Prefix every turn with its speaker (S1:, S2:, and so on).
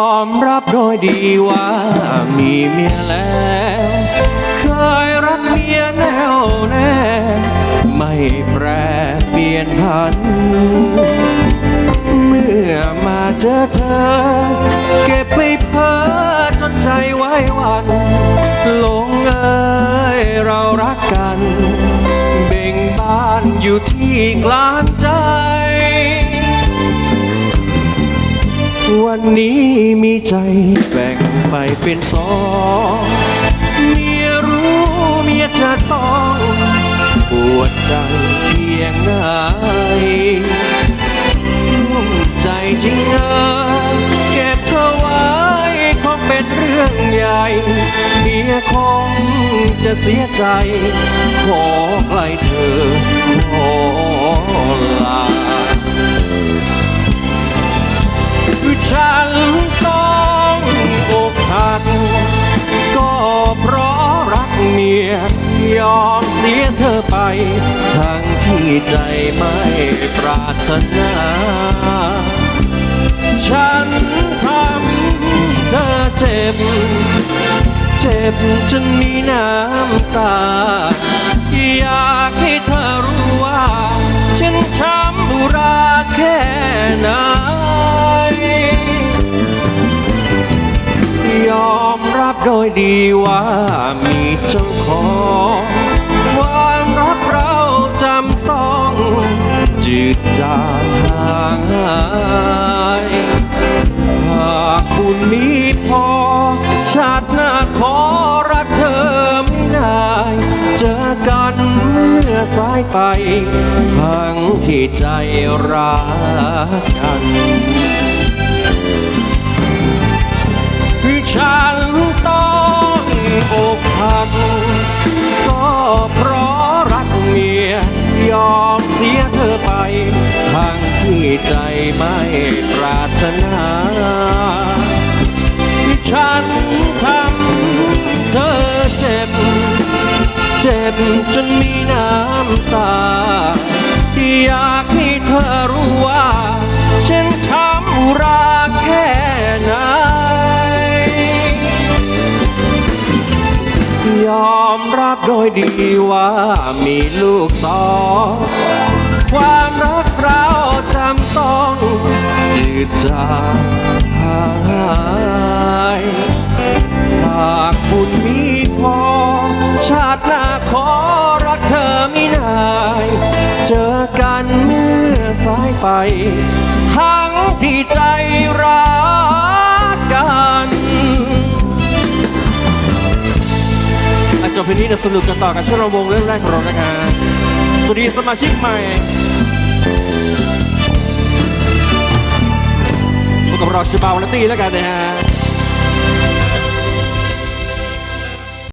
S1: อมรับโดยดีว่ามีเมียแล้วเคยรักเมียแน่วแน่ ไม่แปรเปลี่ยนพัน เมื่อมาเจอเธอ เก็บไปเพ้อจนใจไว้วันหลงเอ้ยเรารักกัน เบ่งบานอยู่ที่กลางใจ นนี้มีใจแบ่งไปเป็นสองเมียรู้เมียจะต้องปวดใจเพียงไหนร่วมใจจริงเออเก็บเธอไว้คงเป็นเรื่องใหญ่เมียคงจะเสียใจ ขอไกลเธอขอลา ยอมเสียเธอไป ทั้งที่ใจไม่ปรารถนา ฉันทำเธอเจ็บ เจ็บจนมีน้ำตา อยากให้เธอรู้ว่า ฉันช้ำอุรา โดยดีว่ามีเจ้าของความรักเราจำต้องจืดจางห่างหายหากบุญมีพอ ชาติหน้าขอรักเธอไม่นายเจอกันเมื่อสายไป ทั้งที่ใจรักกัน ยอมเสียเธอไปทั้งที่ใจไม่ปรารถนาฉันทำเธอเจ็บ เจ็บจนมีน้ำตา อยากให้เธอรู้ ยอมรับโดยดีว่ามีลูกสองความรักเราจำต้องจืดจางหายหากบุญมีพอ ชาติหน้าขอรักเธอไม่นาย เจอกันเมื่อสายไป ทั้งที่ใจรัก บเพลงนี้เดี๋ยวสนุกกันต่อกันช่วงระวงเรื่องแรกของเรานะฮะสวัสดีสมาชิกใหม่พบกับเราชิบาวแลตี้แล้วกันนะฮะ